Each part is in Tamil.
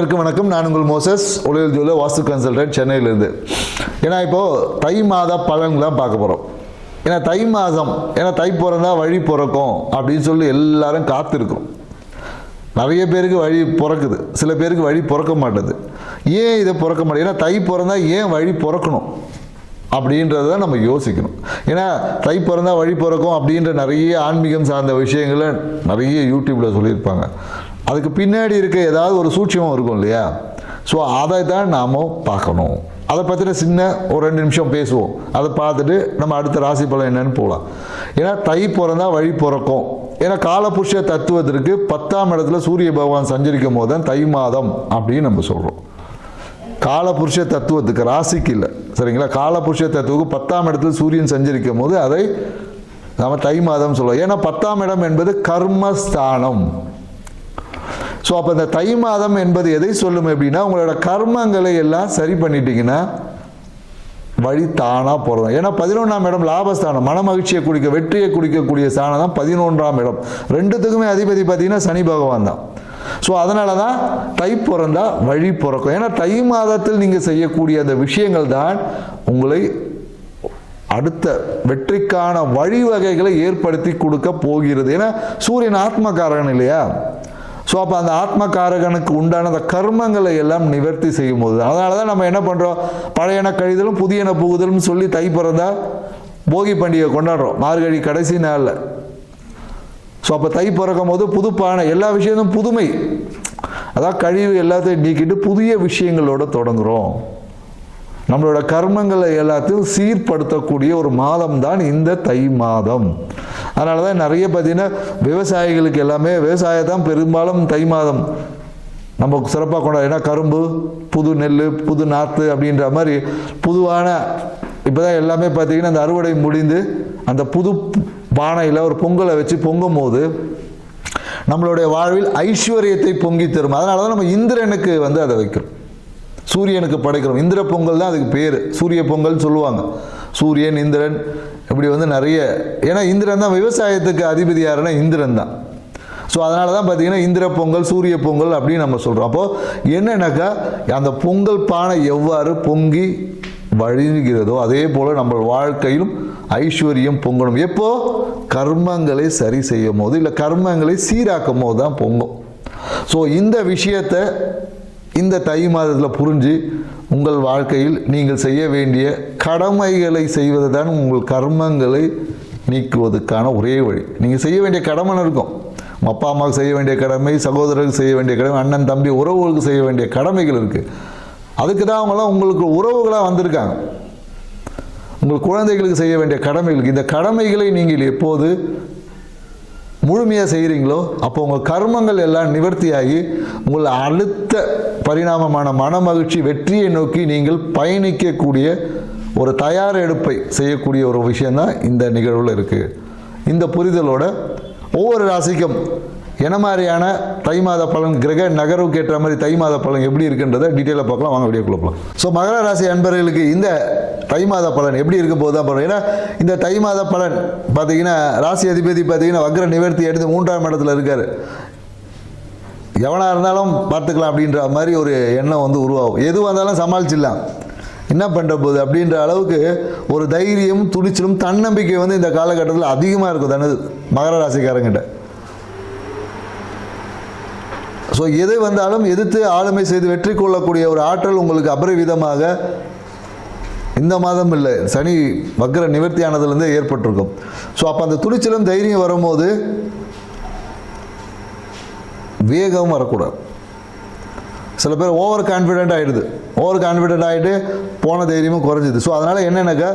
அனைவருக்கும் வணக்கம். நான் உங்கள் மோசஸ் ஒளியல் ஜூல வாஸ்து கன்சல்டன்ட் சென்னையிலேருந்து. ஏன்னா இப்போது தை மாத பலன்கள் தான் பார்க்க போகிறோம் ஏன்னா தை மாதம் ஏன்னா தை பிறந்தா வழி பிறக்கும் அப்படின்னு சொல்லி எல்லாரும் காத்திருக்கும் நிறைய பேருக்கு வழி பிறக்குது. சில பேருக்கு வழி பிறக்க மாட்டுது. ஏன் இதை பிறக்க மாட்டேது? ஏன்னா தை பிறந்தா ஏன் வழி பிறக்கணும்? அப்படின்றத நம்ம யோசிக்கணும். ஏன்னா தை பிறந்தா வழி பிறக்கும் அப்படின்ற நிறைய ஆன்மீகம் சார்ந்த விஷயங்களை நிறைய யூடியூப்பில் சொல்லியிருப்பாங்க. அதுக்கு பின்னாடி இருக்க ஏதாவது ஒரு சூட்சமும் இருக்கும் இல்லையா? ஸோ அதை தான் நாம் பார்க்கணும். அதை பற்றின சின்ன ஒரு ரெண்டு நிமிஷம் பேசுவோம். அதை பார்த்துட்டு நம்ம அடுத்த ராசி பலன் என்னன்னு போகலாம் ஏன்னா தை பிறந்தா வழி பிறக்கும். ஏன்னா காலபுருஷ தத்துவத்திற்கு பத்தாம் இடத்துல சூரிய பகவான் சஞ்சரிக்கும் போது தான் தை மாதம் அப்படின்னு நம்ம சொல்கிறோம் காலபுருஷ தத்துவத்துக்கு ராசிக்கு இல்லை. சரிங்களா? காலபுருஷ தத்துவத்துக்கு பத்தாம் இடத்துல சூரியன் சஞ்சரிக்கும் போது அதை நம்ம தை மாதம் சொல்லுவோம் ஏன்னா பத்தாம் இடம் என்பது கர்மஸ்தானம். ஸோ அப்போ இந்த தை மாதம் என்பது எதை சொல்லும் அப்படின்னா உங்களோட கர்மங்களை எல்லாம் சரி பண்ணிட்டீங்கன்னா வழி தானாக போகிறோம் ஏன்னா பதினொன்றாம் இடம் லாபஸ்தானம். மன மகிழ்ச்சியை குடிக்க வெற்றியை குடிக்கக்கூடிய ஸ்தானம் தான் பதினொன்றாம் இடம். ரெண்டுத்துக்குமே அதிபதி பார்த்தீங்கன்னா சனி பகவான் தான். ஸோ அதனால தான் தை பிறந்தா வழி பிறக்கும். ஏன்னா தை மாதத்தில் நீங்கள் செய்யக்கூடிய அந்த விஷயங்கள் தான் உங்களை அடுத்த வெற்றிக்கான வழிவகைகளை ஏற்படுத்தி கொடுக்க போகிறது. ஏன்னா சூரியன் ஆத்மகாரகன் இல்லையா? ஸோ அப்போ அந்த ஆத்மகாரகனுக்கு உண்டான அந்த கர்மங்களை எல்லாம் நிவர்த்தி செய்யும் போது அதனால தான் நம்ம என்ன பண்ணுறோம் பழையன கழிதலும் புதியன புகுதலும் சொல்லி தை பிறந்தா போகி பண்டிகை கொண்டாடுறோம். மார்கழி கடைசி நாளில். ஸோ அப்போ தை பிறக்கும் போது புதுப்பான எல்லா விஷயமும் புதுமை. அதான் கழிவு எல்லாத்தையும் நீக்கிட்டு புதிய விஷயங்களோட தொடங்குகிறோம் நம்மளோட கர்மங்களை எல்லாத்தையும் சீர்படுத்தக்கூடிய ஒரு மாதம் தான் இந்த தை மாதம். அதனால தான் நிறைய பார்த்தீங்கன்னா விவசாயிகளுக்கு எல்லாமே விவசாயத்தான் பெரும்பாலும் தை மாதம். நம்ம சிறப்பாக கொண்டாடு ஏன்னா கரும்பு புது நெல் புது நாற்று அப்படின்ற மாதிரி புதுவான இப்போ தான் எல்லாமே பார்த்தீங்கன்னா அந்த அறுவடை முடிந்து அந்த புது பானையில் ஒரு பொங்கலை வச்சு பொங்கும் போது நம்மளுடைய வாழ்வில் ஐஸ்வர்யத்தை பொங்கி தரும். அதனால தான் நம்ம இந்திரனுக்கு வந்து அதை வைக்கிறோம். சூரியனுக்கு படைக்கிறோம். இந்திர பொங்கல் தான் அதுக்கு பேர். சூரிய பொங்கல் சொல்லுவாங்க. சூரியன் இந்திரன் இப்படி வந்து நிறைய ஏன்னா இந்திரன் தான் விவசாயத்துக்கு அதிபதி யாருன்னா இந்திரன் தான். ஸோ அதனால தான் பார்த்தீங்கன்னா இந்திர பொங்கல் சூரிய பொங்கல் அப்படின்னு நம்ம சொல்கிறோம் அப்போது என்னென்னாக்கா அந்த பொங்கல் பானை எவ்வாறு பொங்கி வழிகிறதோ அதே போல் நம்ம வாழ்க்கையிலும் ஐஸ்வர்யம் பொங்கணும். எப்போ? கர்மங்களை சரி செய்யும் போது இல்லை கர்மங்களை சீராக்கும் போது தான் பொங்கும். ஸோ இந்த விஷயத்தை இந்த தை மாதத்தில் புரிஞ்சு உங்கள் வாழ்க்கையில் நீங்கள் செய்ய வேண்டிய கடமைகளை செய்வது தான் உங்கள் கர்மங்களை நீக்குவதற்கான ஒரே வழி. நீங்கள் செய்ய வேண்டிய கடமை இருக்கும். அப்பா அம்மாவுக்கு செய்ய வேண்டிய கடமை சகோதரருக்கு செய்ய வேண்டிய கடமை அண்ணன் தம்பி உறவுகளுக்கு செய்ய வேண்டிய கடமைகள் இருக்குது அதுக்கு தான் அவங்களாம் உங்களுக்கு உறவுகளாக வந்திருக்காங்க. உங்கள் குழந்தைகளுக்கு செய்ய வேண்டிய கடமைகளுக்கு இந்த கடமைகளை நீங்கள் எப்போது முழுமையாக செய்கிறீங்களோ அப்போ உங்கள் கர்மங்கள் எல்லாம் நிவர்த்தியாகி உங்கள் அடுத்த பரிணாமமான மனமகிழ்ச்சி வெற்றியை நோக்கி நீங்கள் பயணிக்கக்கூடிய ஒரு தயார் எடுப்பை செய்யக்கூடிய ஒரு விஷயந்தான் இந்த நிகழ்வில் இருக்குது இந்த புரிதலோட ஒவ்வொரு ராசிக்கும் என்ன மாதிரியான தை மாத பலன் கிரக நகர்வுக்கு ஏற்ற மாதிரி தை மாத பலன் எப்படி இருக்குன்றதை டீட்டெயிலாக பார்க்கலாம். வாங்க வீடியோ போகலாம் ஸோ மகர ராசி அன்பர்களுக்கு இந்த தை மாத பலன் எப்படி இருக்கும் போது தான் பலன் ஏன்னா இந்த தை மாத பலன் பார்த்தீங்கன்னா ராசி அதிபதி பார்த்தீங்கன்னா வக்ர நிவர்த்தி எடுத்து மூன்றாம் இடத்துல இருக்கார். எவனாக இருந்தாலும் பார்த்துக்கலாம் அப்படின்ற மாதிரி ஒரு எண்ணம் வந்து உருவாகும். எது வந்தாலும் சமாளிச்சிடலாம். என்ன பண்ணுற போது? அப்படின்ற அளவுக்கு ஒரு தைரியம் துணிச்சலும் தன்னம்பிக்கை வந்து இந்த காலகட்டத்தில் அதிகமாக இருக்கும் தனது மகர ராசிக்காரங்கிட்ட. ஸோ எது வந்தாலும் எதிர்த்து ஆளுமை செய்து வெற்றி கொள்ளக்கூடிய ஒரு ஆற்றல் உங்களுக்கு அபரிவிதமாக இந்த மாதம் இல்லை. சனி வக்ர நிவர்த்தியானதுலேருந்தே ஏற்பட்டிருக்கும். ஸோ அப்போ அந்த துணிச்சலும் தைரியம் வரும்போது வேகம் வரக்கூடாது. சில பேர் ஓவர் கான்ஃபிடென்ட் ஆகிடுது ஓவர் கான்ஃபிடென்ட் ஆகிட்டு போன தைரியமும் குறைஞ்சிது. ஸோ அதனால் என்னென்னாக்கா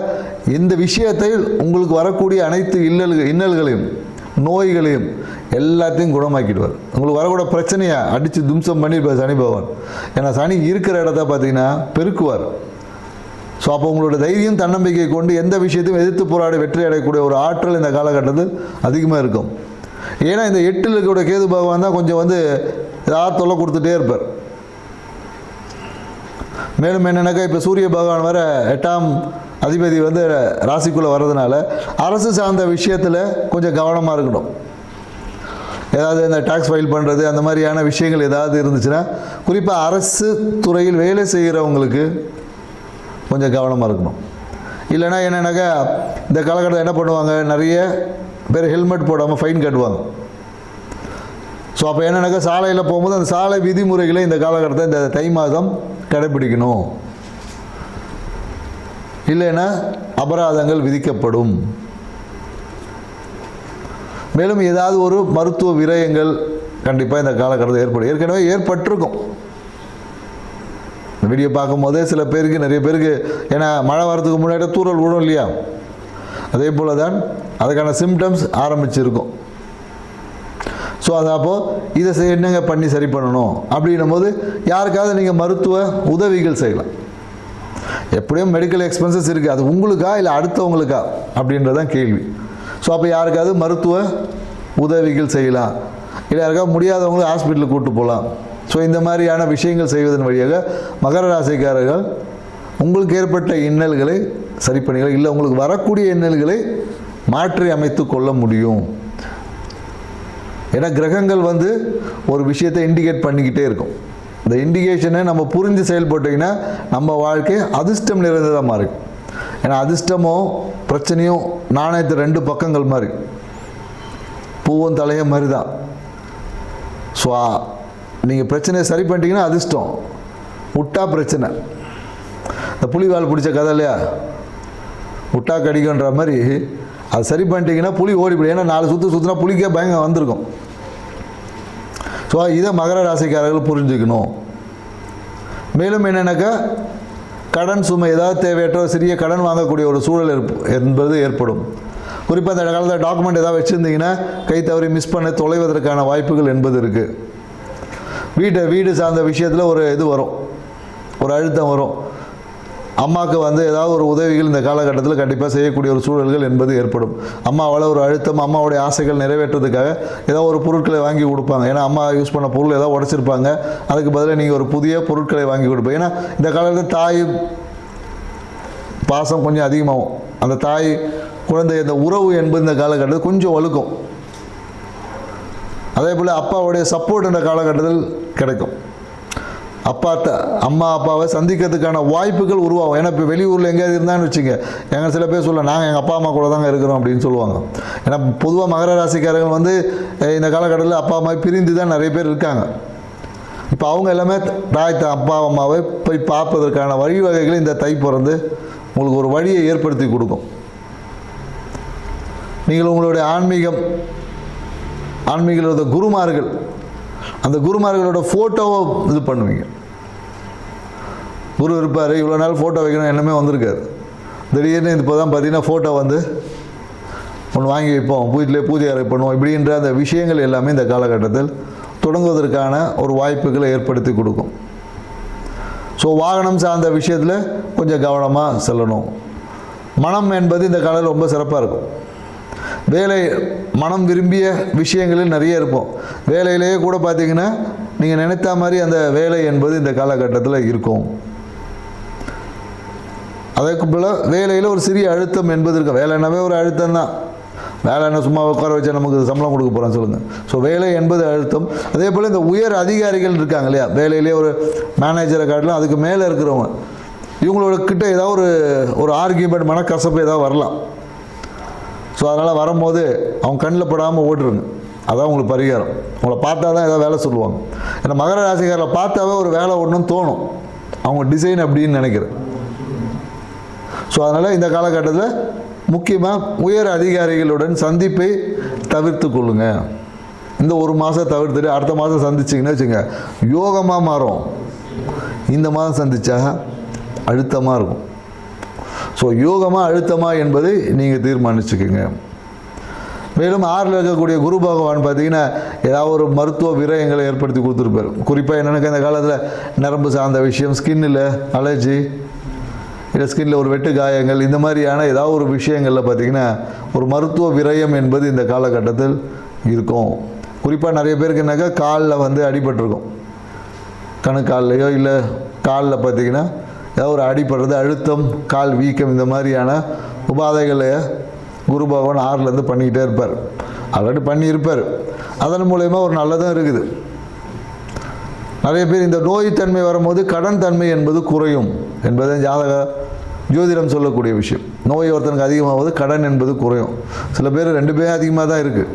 இந்த விஷயத்தை உங்களுக்கு வரக்கூடிய அனைத்து இன்னல்கள் இன்னல்களையும் நோய்களையும் எல்லாத்தையும் குணமாக்கிடுவார். உங்களுக்கு வரக்கூடிய பிரச்சனையை? அடித்து தும்சம் பண்ணியிருப்பார் சனி பகவான். ஏன்னா சனி இருக்கிற இடத்த பார்த்தீங்கன்னா பெருக்குவார். ஸோ அப்போ உங்களோட தைரியம் தன்னம்பிக்கை கொண்டு எந்த விஷயத்தையும் எதிர்த்து போராடி வெற்றி அடையக்கூடிய ஒரு ஆற்றல் இந்த காலகட்டத்தில் அதிகமாக இருக்கும். ஏன்னா இந்த எட்டில் இருக்கக்கூடிய கேது பகவான் தான் கொஞ்சம் வந்து ஏதாவது தொல்லை கொடுத்துட்டே இருப்பார். மேலும் என்னென்னாக்கா இப்போ சூரிய பகவான் வர எட்டாம் அதிபதி வந்து ராசிக்குள்ளே வர்றதுனால அரசு சார்ந்த விஷயத்தில் கொஞ்சம் கவனமாக இருக்கணும். ஏதாவது இந்த டேக்ஸ் ஃபைல் பண்ணுறது அந்த மாதிரியான விஷயங்கள் ஏதாவது இருந்துச்சுன்னா குறிப்பாக அரசு துறையில் வேலை செய்கிறவங்களுக்கு கொஞ்சம் கவனமாக இருக்கணும். இல்லைன்னா என்னென்னாக்கா இந்த காலகட்டத்தில் என்ன பண்ணுவாங்க நிறைய பேர் ஹெல்மெட் போடாமல் ஃபைன் கட்டுவாங்க. ஸோ அப்போ என்னென்னாக்கா சாலையில் போகும்போது அந்த சாலை விதிமுறைகளை இந்த காலகட்டத்தை இந்த தை மாதம் கடைப்பிடிக்கணும் இல்லைன்னா அபராதங்கள் விதிக்கப்படும். மேலும் ஏதாவது ஒரு மருத்துவ விரயங்கள் கண்டிப்பாக இந்த காலகட்டத்தில் ஏற்படும். ஏற்கனவே ஏற்பட்டிருக்கும். இந்த வீடியோ பார்க்கும்போதே சில பேருக்கு நிறைய பேருக்கு ஏன்னா மழை வரதுக்கு முன்னாடி தூறல் விடும் இல்லையா? அதே போல் தான் அதுக்கான சிம்டம்ஸ் ஆரம்பிச்சிருக்கும். ஸோ அது அப்போது இதை செய்- என்னங்க பண்ணி சரி பண்ணணும்? அப்படின்னும் போது யாருக்காவது நீங்கள் மருத்துவ உதவிகள் செய்யலாம். எப்படியும் மெடிக்கல் எக்ஸ்பென்சஸ் இருக்குது அது உங்களுக்கா இல்லை அடுத்தவங்களுக்கா? அப்படின்றதான் கேள்வி. ஸோ அப்போ யாருக்காவது மருத்துவ உதவிகள் செய்யலாம். இல்லை யாருக்காவது முடியாதவங்களும் ஹாஸ்பிட்டலுக்கு கூப்பிட்டு போகலாம் ஸோ இந்த மாதிரியான விஷயங்கள் செய்வதன் வழியாக மகர ராசிக்காரர்கள் உங்களுக்கு ஏற்பட்ட இன்னல்களை சரி பண்ணிக்கலாம் இல்லை உங்களுக்கு வரக்கூடிய இன்னல்களை மாற்றி அமைத்து கொள்ள முடியும். ஏன்னா கிரகங்கள் வந்து ஒரு விஷயத்தை இண்டிகேட் பண்ணிக்கிட்டே இருக்கும். இந்த இண்டிகேஷனை நம்ம புரிஞ்சு செயல்பட்டீங்கன்னா நம்ம வாழ்க்கை அதிர்ஷ்டம் நிறைந்ததாக மாறி ஏன்னா அதிர்ஷ்டமும் பிரச்சனையும் நாணயத்து ரெண்டு பக்கங்கள் மாதிரி. பூவும் தலையும் மாதிரி தான் ஸோ நீங்கள் பிரச்சனையை சரி பண்ணிட்டீங்கன்னா அதிர்ஷ்டம். விட்டா பிரச்சனை. இந்த புலிவால் பிடிச்ச கதை இல்லையா? புட்டா கடிக்குன்ற மாதிரி அது சரி பண்ணிட்டீங்கன்னா புலி ஓடிப்படும் ஏன்னா நாலு சுற்று சுற்றினா புளிக்கே பயங்க வந்திருக்கும். ஸோ இதை மகர ராசிக்காரர்கள் புரிஞ்சுக்கணும். மேலும் என்னென்னாக்கா கடன் சுமை ஏதாவது தேவையற்ற சிறிய கடன் வாங்கக்கூடிய ஒரு சூழல் என்பது ஏற்படும். குறிப்பாக அந்த காலத்தில் டாக்குமெண்ட் ஏதாவது வச்சுருந்தீங்கன்னா கை தவறி மிஸ் பண்ண தொலைவதற்கான வாய்ப்புகள் என்பது இருக்குது வீட்டை வீடு சார்ந்த விஷயத்தில் ஒரு இது வரும். ஒரு அழுத்தம் வரும். அம்மாவுக்கு வந்து ஏதாவது ஒரு உதவிகள் இந்த காலகட்டத்தில் கண்டிப்பாக செய்யக்கூடிய ஒரு சூழல்கள் என்பது ஏற்படும். அம்மாவால் ஒரு அழுத்தம் அம்மாவுடைய ஆசைகள் நிறைவேற்றுறதுக்காக ஏதோ ஒரு பொருட்களை வாங்கி கொடுப்பாங்க. ஏன்னா அம்மா யூஸ் பண்ண பொருள் ஏதாவது உடச்சிருப்பாங்க. அதுக்கு பதிலாக நீங்கள் ஒரு புதிய பொருட்களை வாங்கி கொடுப்பீங்க ஏன்னா இந்த காலத்தில் தாய் பாசம் கொஞ்சம் அதிகமாகும். அந்த தாய் குழந்தை இந்த உறவு என்பது இந்த காலகட்டத்தில் கொஞ்சம் வலுக்கும். அதே போல் அப்பாவுடைய சப்போர்ட் இந்த காலகட்டத்தில் கிடைக்கும். அப்பா த அம்மா அப்பாவை சந்திக்கிறதுக்கான வாய்ப்புகள் உருவாகும். ஏன்னா இப்போ வெளியூரில் எங்கேயாவது இருந்தான்னு வச்சுங்க எங்கள் சில பேர் சொல்ல நாங்கள் எங்கள் அப்பா அம்மா கூட தாங்க இருக்கிறோம் அப்படின்னு சொல்லுவாங்க. ஏன்னா பொதுவாக மகர ராசிக்காரர்கள் வந்து இந்த காலகட்டத்தில் அப்பா அம்மா பிரிந்து தான் நிறைய பேர் இருக்காங்க. இப்போ அவங்க எல்லாமே தாய் த- அப்பா அம்மாவை போய் பார்ப்பதற்கான வழிவகைகளை இந்த தை பிறந்து உங்களுக்கு ஒரு வழியை ஏற்படுத்தி கொடுக்கும். நீங்கள் உங்களுடைய ஆன்மீகம் ஆன்மீகளோட குருமார்கள் அந்த குருமார்களோட ஃபோட்டோவை இது பண்ணுவீங்க. குரு இருப்பார் இவ்வளோ நாள் ஃபோட்டோ வைக்கணும் என்னமே வந்திருக்காரு திடீர்னு இப்போ தான் பார்த்தீங்கன்னா ஃபோட்டோ வந்து ஒன்று வாங்கி வைப்போம் வீட்டிலே பூஜை அறை பண்ணுவோம் இப்படின்ற அந்த விஷயங்கள் எல்லாமே இந்த காலகட்டத்தில் தொடங்குவதற்கான ஒரு வாய்ப்புகளை ஏற்படுத்தி கொடுக்கும். ஸோ வாகனம் சார்ந்த விஷயத்தில் கொஞ்சம் கவனமாக செல்லணும். மனம் என்பது இந்த காலத்தில் ரொம்ப சிறப்பாக இருக்கும். வேலை மனம் விரும்பிய விஷயங்களில் நிறைய இருப்போம். வேலையிலேயே கூட பார்த்தீங்கன்னா நீங்கள் நினைத்த மாதிரி அந்த வேலை என்பது இந்த காலகட்டத்தில் இருக்கும். அதற்கு போல் வேலையில் ஒரு சிறிய அழுத்தம் என்பது இருக்கும் வேலைனாவே ஒரு அழுத்தம் தான் வேலை என்ன சும்மா உட்கார வச்சு நமக்கு சம்பளம் கொடுக்க போகிறோம் சொல்லுங்கள் ஸோ வேலை என்பது அழுத்தம். அதே போல் இந்த உயர் அதிகாரிகள் இருக்காங்க இல்லையா? வேலையிலே ஒரு மேனேஜரை காட்டிலும் அதுக்கு மேலே இருக்கிறவங்க. இவங்களோட கிட்ட ஏதாவது ஒரு ஒரு ஆர்கியூமெண்ட் மனக்கசப்பு ஏதாவது வரலாம். ஸோ அதனால் வரும்போது அவங்க கண்ணில் படாமல் ஓட்டுருங்க. அதான் உங்களுக்கு பரிகாரம். உங்களை பார்த்தா தான் ஏதாவது வேலை சொல்லுவாங்க. ஏன்னா மகர ராசிக்காரில் பார்த்தாவே ஒரு வேலை ஒன்றும் தோணும். அவங்க டிசைன் அப்படின்னு நினைக்கிறேன். ஸோ அதனால் இந்த காலகட்டத்தில் முக்கியமாக உயர் அதிகாரிகளுடன் சந்திப்பை தவிர்த்து கொள்ளுங்க. இந்த ஒரு மாதம் தவிர்த்துட்டு அடுத்த மாதம் சந்திச்சிங்கன்னா வச்சுங்க யோகமாக மாறும். இந்த மாதம் சந்திச்சா அழுத்தமாக இருக்கும். ஸோ யோகமாக அழுத்தமாக என்பதை நீங்கள் தீர்மானிச்சுக்கோங்க. மேலும் ஆறில் இருக்கக்கூடிய குரு பகவான் பார்த்தீங்கன்னா ஏதாவது ஒரு மருத்துவ விரயங்களை ஏற்படுத்தி கொடுத்துருப்பார். குறிப்பாக என்னென்னக்கா இந்த காலத்தில் நரம்பு சார்ந்த விஷயம் ஸ்கின்னில் அலர்ஜி இல்லை ஸ்கின்ல ஒரு வெட்டு காயங்கள் இந்த மாதிரியான ஏதாவது ஒரு விஷயங்களில் பார்த்தீங்கன்னா ஒரு மருத்துவ விரயம் என்பது இந்த காலகட்டத்தில் இருக்கும். குறிப்பாக நிறைய பேருக்கு என்னக்கா காலில் வந்து அடிபட்டிருக்கும். கணுக்கால்லையோ இல்லை காலில் பார்த்தீங்கன்னா ஏதாவது ஒரு அடிபடுறது அழுத்தம் கால் வீக்கம் இந்த மாதிரியான உபாதைகளை குரு பகவான் ஆறுலேருந்து பண்ணிக்கிட்டே இருப்பார். ஆல்ரெடி பண்ணியிருப்பார். அதன் மூலயமா ஒரு நல்லதும் இருக்குது. நிறைய பேர் இந்த நோய் தன்மை வரும்போது கடன் தன்மை என்பது குறையும் என்பதை ஜாதக ஜோதிடம் சொல்லக்கூடிய விஷயம். நோய் ஒருத்தனுக்கு அதிகமாகுது கடன் என்பது குறையும். சில பேர் ரெண்டு பேரும் அதிகமாக தான் இருக்குது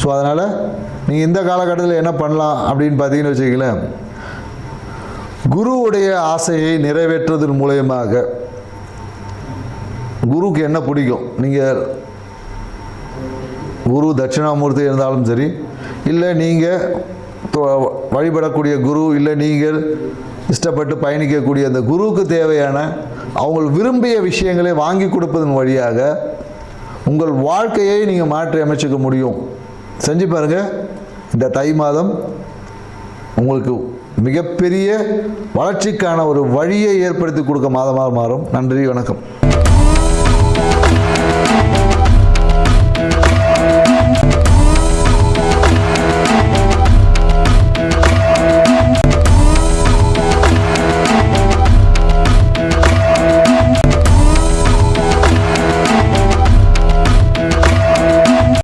ஸோ அதனால் நீங்கள் இந்த காலகட்டத்தில் என்ன பண்ணலாம் அப்படின்னு பார்த்தீங்கன்னு வச்சுக்கங்களேன். குருவுடைய ஆசையை நிறைவேற்றுவதன் மூலயமாக குருவுக்கு என்ன பிடிக்கும்? நீங்கள் குரு தட்சிணாமூர்த்தி இருந்தாலும் சரி இல்லை நீங்கள் வழிபடக்கூடிய குரு இல்லை நீங்கள் இஷ்டப்பட்டு பயணிக்கக்கூடிய அந்த குருவுக்கு தேவையான அவங்க விரும்பிய விஷயங்களை வாங்கி கொடுப்பதன் வழியாக உங்கள் வாழ்க்கையை நீங்கள் மாற்றி அமைச்சுக்க முடியும். செஞ்சு பாருங்கள் இந்த தை மாதம் உங்களுக்கு மிகப்பெரிய வளர்ச்சிக்கான ஒரு வழியை ஏற்படுத்தி கொடுக்க மாதமாக மாறும். நன்றி வணக்கம்.